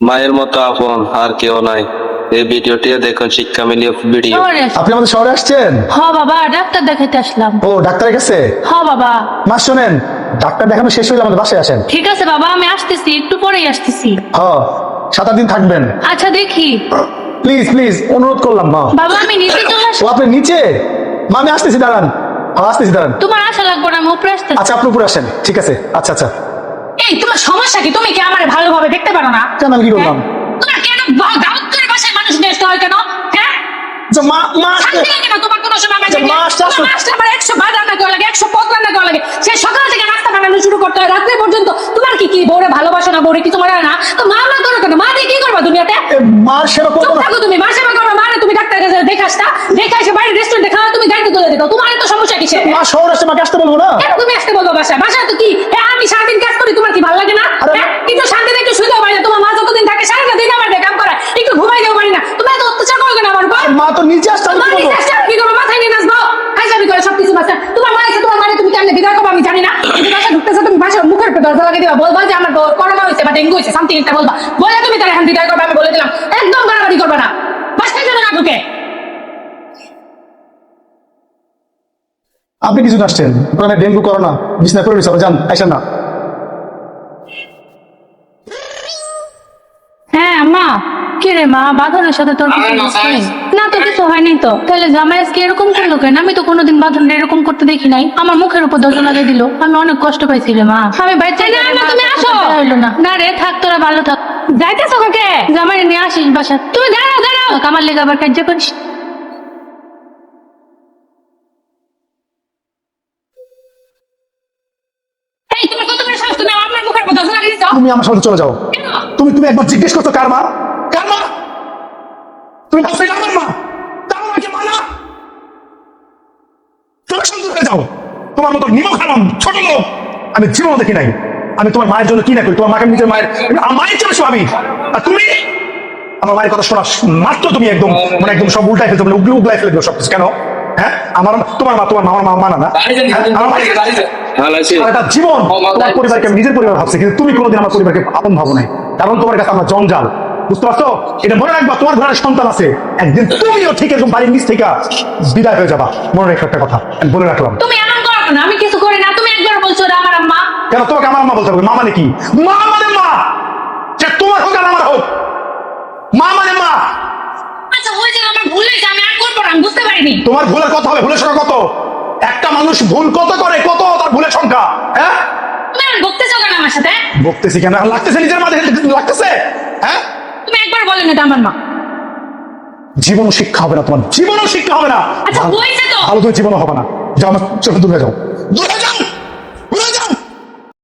মায়ের মতো আপন আর কেউ নাই। এই ভিডিওটি দেখুন শিক্ষা মিলিয়ে ভিডিও। আপনি আমাদের শহরে আসছেন? হ বাবা ডাক্তার দেখাইতে আসলাম। ও ডাক্তারের কাছে হ বাবা। মা শোনেন ডাক্তার দেখানো শেষ হলে আমাদের বাসায় আসেন। ঠিক আছে বাবা আমি আসতেছি একটু পরেই আসতেছি। হ সাত আট দিন থাকবেন। আচ্ছা দেখি। প্লিজ প্লিজ অনুরোধ করলাম মা। বাবা আমি নিচে চলে আস ও আপনি নিচে? মা আমি আসতেছি দাঁড়ান। হ্যাঁ আসতেছি দাঁড়ান। তোমার আশা লাগবে না আমি উপরে আসতেছি। আচ্ছা আপনি উপরে আসেন। ঠিক আছে আচ্ছা আচ্ছা। এই তোমার সমস্যা কি? তুমি কি আমার ভালোভাবে না? কেন আমি কি করলাম? তোমার কেন বা- দাওয়াত মানুষ নিয়ে হয় কেন? হ্যাঁ? মা মা শান্তি তোমার কোনো সময় আমাকে মা, আসতে আসুন। তোমার আসতে আমার একশো ভাত রান্না করা লাগে একশো পদ রান্না করা লাগে। সে সকাল থেকে নাস্তা বানানো শুরু করতে হয় রাত্রে পর্যন্ত। তোমার কি কি বউরে ভালোবাসো না বউরে? কি তোমার না? তো মা মা করো কেন? মা দিয়ে কি করবা দুনিয়াতে? এ, মার সেরকম থাকো তুমি মা সেবা করবা মা তুমি ডাক্তার কাছে দেখে আসতা। দেখে এসে বাইরে রেস্টুরেন্টে খাওয়া তুমি গাড়িতে তুলে দিতো তোমার তো সমস্যা কিসে মা শহর আসতে মাকে আসতে বলব না? তুমি আসতে বলব বাসায়? বাসায় তো কি? হ্যাঁ আমি সারাদিন কাজ করি তোমার কি ভালো লাগে না? হ্যাঁ একটু শান্তিতে একটু শুয়ে পারি না তোমার মা যতদিন থাকে সারাটা দিন আমার দিয়ে কাম করে একটু ঘুমাই দেবো পারি না তুমি এত অত্যাচার করো কেন আমার উপর মা তো নিচে আসতে আমি তোমার কি বলব? নিজে আসছে, কি করব? মাথায় নিয়ে নাচবো? হাইজাবি করে সবকিছু বাচ্চা তোমার মা তোমার মানে তুমি কেমনে বিদায় করব আমি জানি না। তুমি বাসা ঢুকতেছো তুমি বাসার মুখের উপর দরজা লাগিয়ে দিবা। বলবা যে আমার বউর করোনা হয়েছে বা ডেঙ্গু হয়েছে সামথিং একটা বলবা। বলে তুমি তার এখন বিদায় করবে আমি বলে দিলাম। একদম বাড়াবাড়ি করবে না। বাসায় যেন না ঢুকে। আপনি কিছু আসছেন ডেঙ্গু করোনা বিছনা করে রয়েছে যান আইসেন না। মা মা? বাঁধনের সাথে তোর কিছু হয়েছে? না তো কিছু হয়নি তো। তাহলে জামাই আজকে এরকম করল কেন? আমি তো কোনোদিন বাঁধন এরকম করতে দেখি নাই। আমার মুখের উপর দরজা লাগিয়ে দিল। আমি অনেক কষ্ট পাইছি রে মা। আমি বাইরে না, না, তুমি আসো। না। না রে থাক তোরা ভালো থাক। যাইতেছো কাকে? জামাই নিয়ে আসিস বাসা তুমি দাঁড়াও দাঁড়াও। আমার লেগে আবার কার্য করিস। এই তোমার কত বড় সাহস তুমি আমার মুখের উপর দরজা লাগিয়ে দিছো। তুমি আমার সাথে চলে যাও। তুমি তুমি একবার জিজ্ঞেস করছ কার মা? তুমি ভাবছ এটা আমার মা তার মাকে মা না তুমি শান্ত হয়ে যাও তোমার মতো নিমক হারাম ছোট লোক। আমি জীবন দেখি নাই। আমি তোমার মায়ের জন্য কি না করি? তোমার মাকে নিজের মায়ের মায়ের জন্য স্বামী আর তুমি? আমার মায়ের কথা শোনা মাত্র তুমি একদম মানে একদম সব উল্টাই ফেলছো মানে উগলে উগলাই ফেলে দিও সবকিছু। কেন? হ্যাঁ? আমার তোমার মা তোমার মামার মা মানা না। হ্যাঁ? ভালো আছি। সারাটা জীবন তোমার পরিবারকে আমি নিজের পরিবার ভাবছি কিন্তু তুমি কোনোদিন আমার পরিবারকে আপন ভাবো নাই। কারণ তোমার কাছে আমার জঞ্জাল। বুঝতে পারছ? এটা মনে রাখবা তোমার ঘরের সন্তান আছে। একদিন তুমিও ঠিক এরকম বাড়ির নিচ থেকে বিদায় হয়ে যাবা। মনে রেখে একটা কথা আমি বলে রাখলাম। তুমি এমন করো কেন আমি কিছু করি না তুমি একবার বলছো আমার আম্মা। কেন তোমাকে আমার মা বলতে হবে? মা মানে কি? মা মানে মা! সে তোমার হোক আর আমার হোক। মা মানে মা! আচ্ছা হয়েছে আমার ভুল হয়েছে আমি আর করব না আমি বুঝতে পারিনি। তোমার ভুলের কথা হবে ভুলের সংখ্যা কত? একটা মানুষ ভুল কত করে কত তার ভুলের সংখ্যা হ্যাঁ? বকতেছো কেন আমার সাথে? বকতেছি কেন? লাগতেছে নিজের মাঝে লাগতেছে? হ্যাঁ? এটা আমার মা। জীবন শিক্ষা হবে না তোমার। জীবনও শিক্ষা হবে না। আচ্ছা ভালো- হয়েছে তো। ভালো তো জীবনও হবে না। যাও আমার চোখে দূরে যাও। দূরে